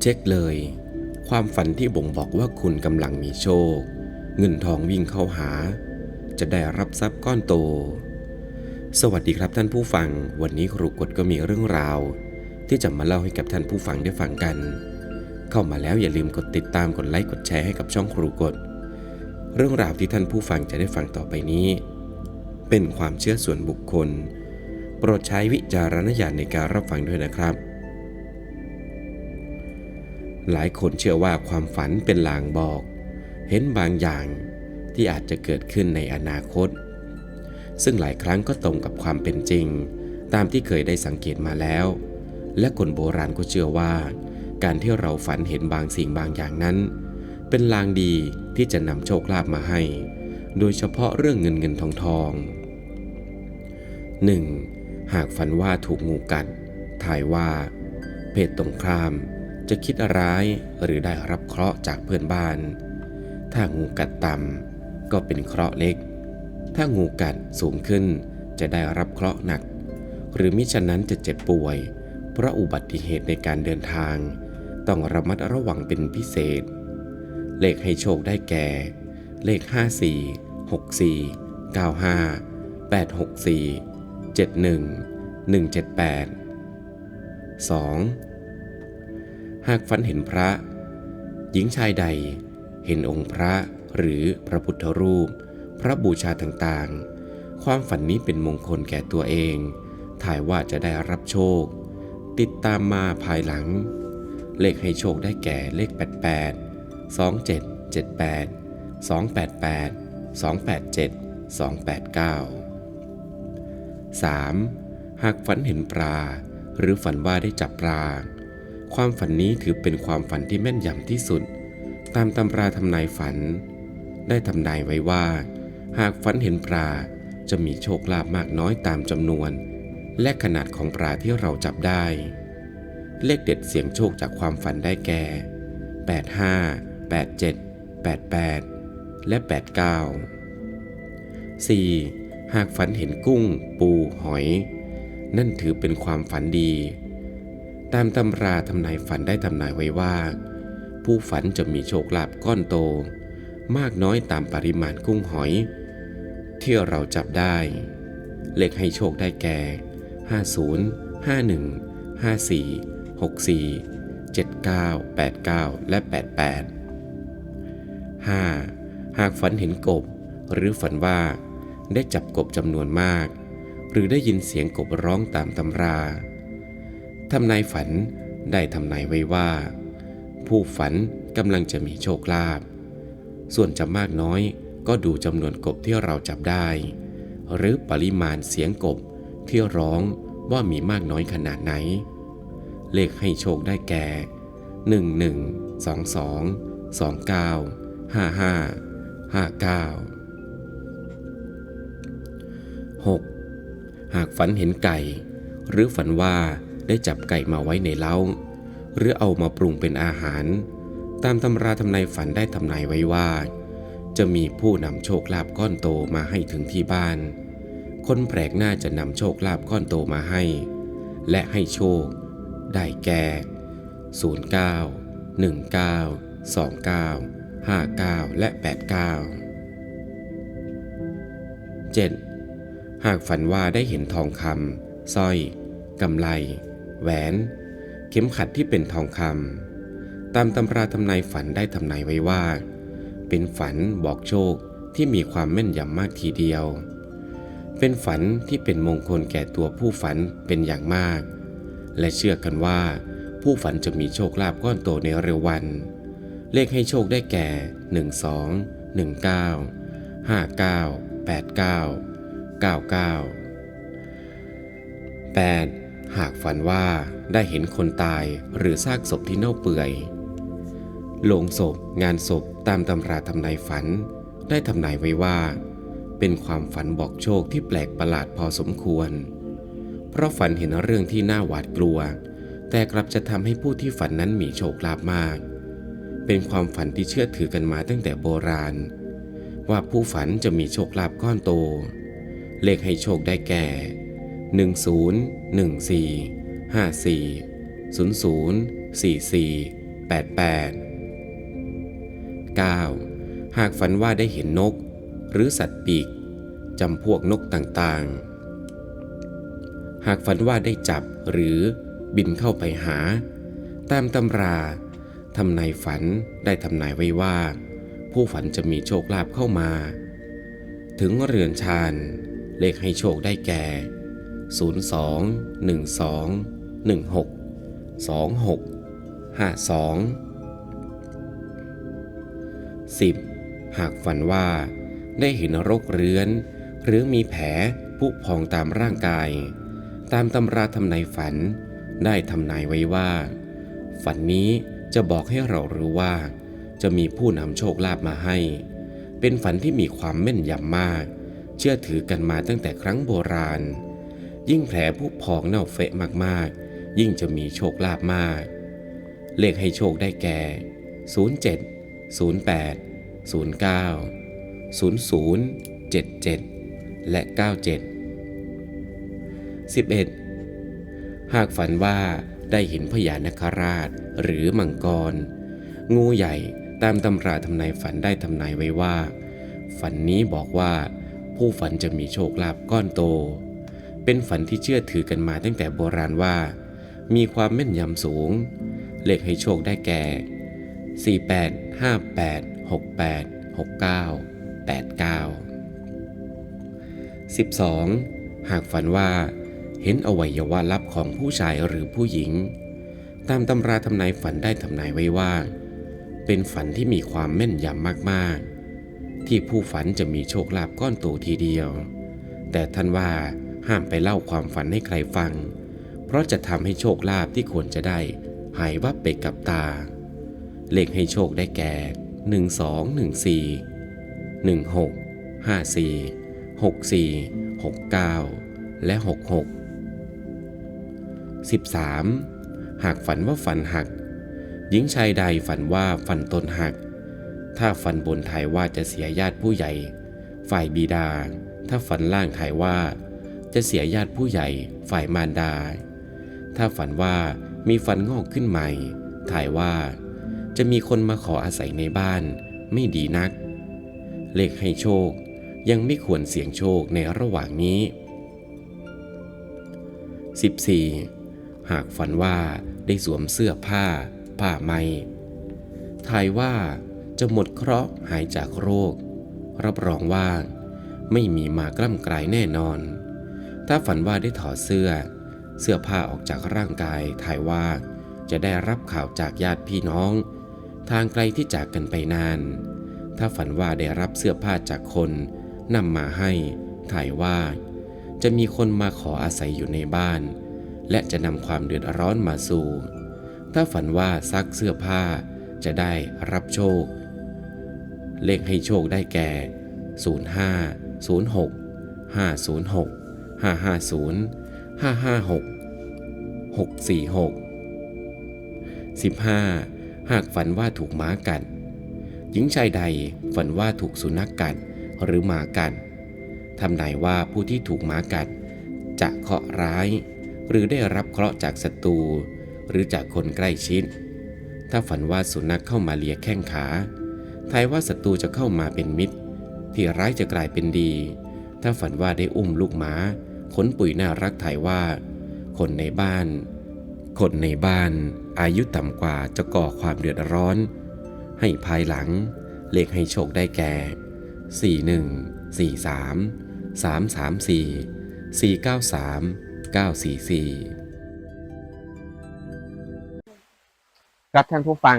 เช็คเลย ความฝันที่บ่งบอกว่าคุณกำลังมีโชค เงินทองวิ่งเข้าหา จะได้รับทรัพย์ก้อนโต สวัสดีครับท่านผู้ฟัง วันนี้ครูกฎก็มีเรื่องราว ที่จะมาเล่าให้กับท่านผู้ฟังได้ฟังกัน เข้ามาแล้วอย่าลืมกดติดตามกดไลค์กดแชร์ให้กับช่องครูกฎเรื่องราวที่ท่านผู้ฟังจะได้ฟังต่อไปนี้ เป็นความเชื่อส่วนบุคคล โปรดใช้วิจารณญาณในการรับฟังด้วยนะครับ หลายคนเชื่อว่าความฝันเป็นลางบอก เห็นบางอย่างที่อาจจะเกิดขึ้นในอนาคต ซึ่งหลายครั้งก็ตรงกับความเป็นจริง ตามที่เคยได้สังเกตมาแล้ว และคนโบราณก็เชื่อว่า การที่เราฝันเห็นบางสิ่งบางอย่างนั้น เป็นลางดีที่จะนำโชคลาภมาให้ โดยเฉพาะเรื่องเงินเงินทองทอง 1. หากฝันว่าถูกงูกัด ถ่ายว่า เพศตรงข้าม จะคิดร้ายหรือได้รับเคราะห์จากเพื่อนบ้าน ถ้างูกัดต่ำก็เป็นเคราะห์เล็ก ถ้างูกัดสูงขึ้นจะได้รับเคราะห์หนัก หรือมิฉะนั้นจะเจ็บป่วย เพราะอุบัติเหตุในการเดินทาง ต้องระมัดระวังเป็นพิเศษ เลขให้โชคได้แก่ เลข 54 64 95 864 71 178 2. หากฝันเห็นพระ หญิงชายใด เห็นองค์พระหรือพระพุทธรูป พระบูชาต่างๆ ความฝันนี้เป็นมงคลแก่ตัวเอง ถ่ายว่าจะได้รับโชค ติดตามมาภายหลัง เลขให้โชคได้แก่เลข 88 27 78 288 287 289 3. หากฝันเห็นปลา หรือฝันว่าได้จับปลา ความฝันนี้ถือเป็นความฝันที่แม่นยำที่สุด ตามตำราทำนายฝัน ได้ทำนายไว้ว่า หากฝันเห็นปลาจะมีโชคลาภมากน้อยตามจำนวน และขนาดของปลาที่เราจับได้ เลขเด็ดเสียงโชคจากความฝันได้แก่ 85 87 88 และ 89 4. หากฝันเห็นกุ้ง ปูหอย นั่นถือเป็นความฝันดี ตามตำราทำนายฝันได้ทำนายไว้ว่า ผู้ฝันจะมีโชคลาภก้อนโต มากน้อยตามปริมาณกุ้งหอย ที่เราจับได้ เลขให้โชคได้แก่ 50 51 54 64 79 89 และ 88 5. หากฝันเห็นกบ หรือฝันว่าได้จับกบจำนวนมาก หรือได้ยินเสียงกบร้องตามตำรา ทำนายฝันได้ทำนายไว้ว่า ผู้ฝันกำลังจะมีโชคลาภส่วนจะมากน้อยก็ดูจำนวนกบที่เราจับได้ หรือปริมาณเสียงกบที่ร้องว่ามีมากน้อยขนาดไหน เลขให้โชคได้แก่ 11 22 29 55 59 6. หากฝันเห็นไก่ หรือฝันว่า ได้จับไก่มาไว้ในเล้า หรือเอามาปรุงเป็นอาหาร ตามตำราทำนายฝันได้ทำนายไว้ว่า จะมีผู้นำโชคลาภก้อนโตมาให้ถึงที่บ้าน คนแปลกหน้าจะนำโชคลาภก้อนโตมาให้ และให้โชค ได้แก่ 09 19 29 59 และ 89 7. หากฝันว่าได้เห็นทองคำสร้อย กำไล แหวน เข็มขัดที่เป็นทองคำตามตำราทำนายฝันได้ทำนายไว้ว่า เป็นฝันบอกโชคที่มีความแม่นยำมากทีเดียว เป็นฝันที่เป็นมงคลแก่ตัวผู้ฝันเป็นอย่างมาก และเชื่อกันว่า ผู้ฝันจะมีโชคลาภก้อนโตในเร็ววัน เลขให้โชคได้แก่ 12 19 59 89 99 8. หากฝันว่าได้เห็นคนตายหรือซากศพที่เน่าเปื่อยโลงศพ งานศพตามตำราทำนายฝัน ได้ทำนายไว้ว่า เป็นความฝันบอกโชคที่แปลกประหลาดพอสมควร เพราะฝันเห็นเรื่องที่น่าหวาดกลัว แต่กลับจะทำให้ผู้ที่ฝันนั้นมีโชคลาภมาก เป็นความฝันที่เชื่อถือกันมาตั้งแต่โบราณ ว่าผู้ฝันจะมีโชคลาภก้อนโต เลขให้โชคได้แก่ 10 14 54 00 44 9. หากฝันว่าได้เห็นนก หรือสัตว์ปีกจำพวกนกต่างๆ หากฝันว่าได้จับหรือบินเข้าไปหา ตามตำราทำนายฝันได้ทำนายไว้ว่า ผู้ฝันจะมีโชคลาภเข้ามา ถึงเรือนชานเลขให้โชคได้แก่ 10. หากฝันว่า ได้เห็นรกเรื้อน หรือมีแผลผุพองตามร่างกาย ตามตำราทำนายฝัน ได้ทำนายไว้ว่า ฝันนี้จะบอกให้เรารู้ว่า จะมีผู้นำโชคลาภมาให้ เป็นฝันที่มีความแม่นยำมาก เชื่อถือกันมาตั้งแต่ครั้งโบราณ ยิ่งแผลผุพองเน่าเฟะมากๆ ยิ่งจะมีโชคลาภมาก เลขให้โชคได้แก่ 07 08 09 00 77 และ 97 11. หากฝันว่าได้เห็นพญานคราชหรือมังกร งูใหญ่ตามตำราทำนายฝันได้ทำนายไว้ว่า ฝันนี้บอกว่า ผู้ฝันจะมีโชคลาภก้อนโต เป็นฝันที่เชื่อถือกันมาตั้งแต่โบราณว่า มีความแม่นยำสูง เลขให้โชคได้แก่ 48 58 68 69 89 12. หากฝันว่า เห็นอวัยวะลับของผู้ชายหรือผู้หญิง ตามตำราทำนายฝันได้ทำนายไว้ว่า เป็นฝันที่มีความแม่นยำมากๆ ที่ผู้ฝันจะมีโชคลาภก้อนโตทีเดียว แต่ท่านว่า ห้ามไปเล่าความฝันให้ใครฟัง เพราะจะทำให้โชคลาภที่ควรจะได้ หายวับไปกับตา เลขให้โชคได้แก่ 1214 16 54 64 69 และ 66 13. หากฝันว่าฟันหัก หญิงชายใดฝันว่าฟันตนหัก ถ้าฝันบนถ่ายว่าจะเสียญาติผู้ใหญ่ ฝ่ายบิดา ถ้าฝันล่างถ่ายว่า จะเสียญาติผู้ใหญ่ฝ่ายมารดา ถ้าฝันว่ามีฟันงอกขึ้นใหม่ ถ่ายว่า จะมีคนมาขออาศัยในบ้านไม่ดีนัก เลขให้โชคยังไม่ควรเสี่ยงโชคในระหว่างนี้ 14. หากฝันว่าได้สวมเสื้อผ้า ผ้าไหมทายว่าจะหมดเคราะห์หายจากโรค รับรองว่า ไม่มีมากล้ำกลายแน่นอน ถ้าฝันว่าได้ถอดเสื้อ เสื้อผ้าออกจากร่างกายทายว่าจะได้รับข่าวจากญาติพี่น้อง ทางไกลที่จากกันไปนาน ถ้าฝันว่าได้รับเสื้อผ้าจากคนนำมาให้ถ่ายว่า จะมีคนมาขออาศัยอยู่ในบ้าน และจะนำความเดือดร้อนมาสู่ ถ้าฝันว่าซักเสื้อผ้าจะได้รับโชค เลขให้โชคได้แก่ 05 06 506 550 556 646 15. หากฝันว่าถูกหมากัด หญิงชายใดฝันว่าถูกสุนัขกกัดหรือหมากัดทำนายว่าผู้ที่ถูกหมากัด จะเคราะห์ร้าย หรือได้รับเคราะห์จากศัตรูหรือจากคนใกล้ชิด ถ้าฝันว่าสุนัขเข้ามาเลียแข้งขาทายว่าศัตรูจะเข้ามาเป็นมิตร ที่ร้ายจะกลายเป็นดี ถ้าฝันว่าได้อุ้มลูกหมา ขนปุ๋ยน่ารักถ่ายว่า คนในบ้าน คนในบ้าน อายุต่ำกว่าจะก่อความเดือดร้อน ให้ภายหลัง เลขให้โชคได้แก่ 41 43 334 493 944ครับท่านผู้ฟัง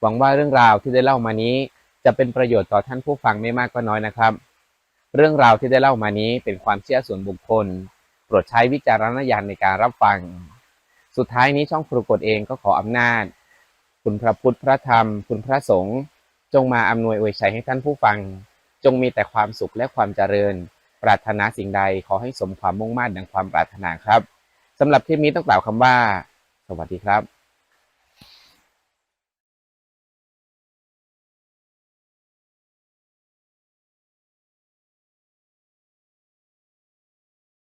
หวังว่าเรื่องราวที่ได้เล่ามานี้ จะเป็นประโยชน์ต่อท่านผู้ฟังไม่มากก็น้อยนะครับ เรื่องราวที่ได้เล่ามานี้เป็นความเชื่อส่วนบุคคล โปรดใช้วิจารณญาณในการรับฟัง สุดท้ายนี้ช่องปรากฏเองก็ขออำนาจ คุณพระพุทธพระธรรม คุณพระสงฆ์จงมาอำนวยอวยชัยให้ท่านผู้ฟัง จงมีแต่ความสุขและความเจริญ ปรารถนาสิ่งใดขอให้สมความมุ่งมั่นดังความปรารถนาครับสำหรับคลิปนี้ต้องกล่าวคำว่า สวัสดีครับ